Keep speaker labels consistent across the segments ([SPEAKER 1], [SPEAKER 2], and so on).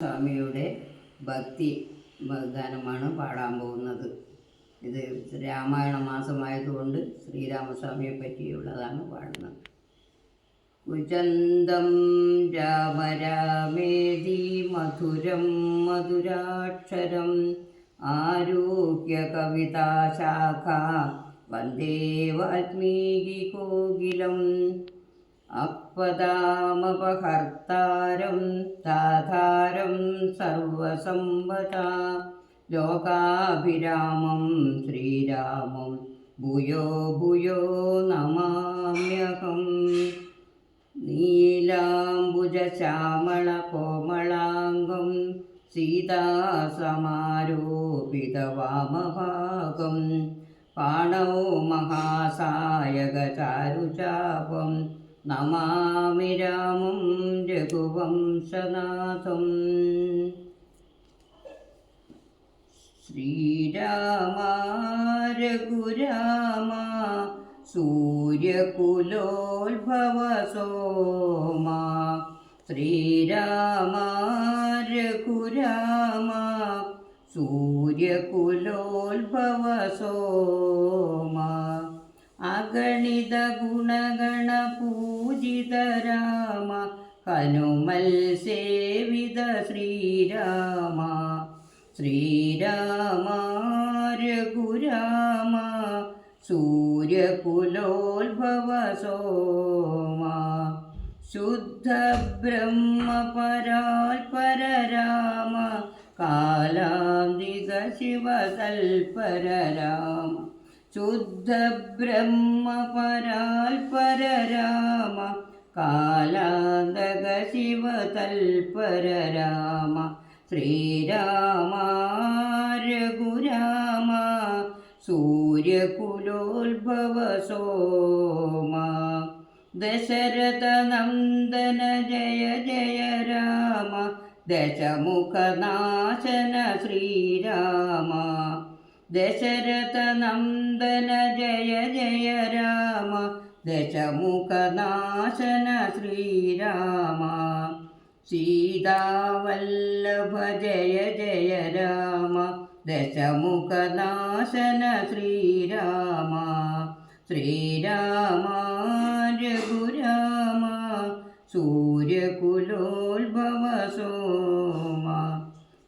[SPEAKER 1] സ്വാമിയുടെ ഭക്തി ഗാനമാണ് പാടാൻ പോകുന്നത്. ഇത് രാമായണ മാസമായതുകൊണ്ട് ശ്രീരാമസ്വാമിയെ പറ്റിയുള്ളതാണ് പാടുന്നത്. കുചന്തം രാമ രാമേതി മധുരം മധുരാക്ഷരം ആരോഗ്യ കവിതാശാഖ വന്ദേ വാൽമീകി കോകിലം അപ്പദാമപഹർത്താരം താധാരം സർവസമ്പത ലോകാഭിരാമം ശ്രീരാമം ഭൂയോ ഭൂയോ നമാമ്യഹം. നീലാംബുജശ്യാമളകോമളാംഗം സീതാസമാരോപിതവാമഭാഗം. പാണോ മഹാസായകചാരുചാപം നമാമി രാമം രഘുവംശനാഥം. ശ്രീരാമ രഘുരാമ സൂര്യകുലോത്ഭവ സോമ ശ്രീരാമ രഘുരാമ സൂര്യകുലോത്ഭവ സോമ അഗണിത ഗുണഗണ പൂജിത രാമ ഹനുമൽ സേവിത ശ്രീരാമ ശ്രീരാമ രഘുരാമ സൂര്യകുലോത്ഭവ സോമ ശുദ്ധ ബ്രഹ്മപരാൽപര രാമ കാലാന്തിക ശിവതൽപര രാമ ശുദ്ധ ബ്രഹ്മപരാൽപര രാമ കാലാന്തക ശിവതൽപര രാമ ശ്രീരാമ രഘുരാമ സൂര്യകുലോത്ഭവ സോമ ദശരഥ നന്ദന ജയ ജയ രാമ ദശമുഖനാശന ശ്രീരാമ. ദശരഥ നന്ദന ജയ ജയ രാമ ദശമുഖനാശന ശ്രീരാമ സീതാവല്ലഭ ജയ ജയ രാമ ദശമുഖനാശന ശ്രീരാമ ശ്രീരാമ രഘുരാമ സൂര്യകുലോത്ഭവ സോമ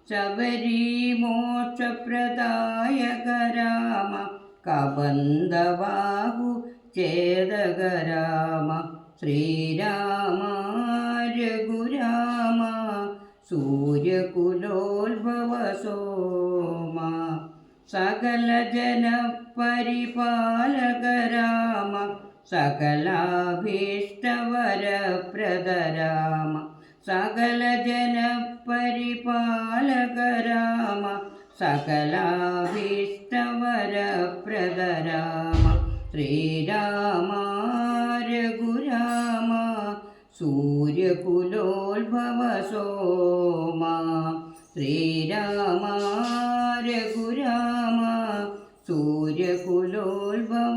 [SPEAKER 1] മോക്ഷപ്രദായക രാമ കബന്ധബാഹുചേതക രാമ ദുഷ്ടവിരാധ വിനാശക രാമ അഗസ്ത്യാനുഗ്രഹവർദ്ധിത രാമ ശബരി മോക്ഷപ്രദായക രാമ കബന്ധബാഹു ചേതക രാമ ശ്രീരാമ രഘുരാമ സൂര്യകുലോത്ഭവ സോമ സകല ജനപരിപാലക രാമ സകലാഭീഷ്ടവരപ്രദ രാമ സകല ജനപരിപാലകരാമ രാമ സകലാഭീഷ്ടവരപ്രദ രാമ ശ്രീരാമ രഘുരാമ സൂര്യകുലോത്ഭവ സോമ ശ്രീരാമ രഘുരാമ സൂര്യകുലോത്ഭവ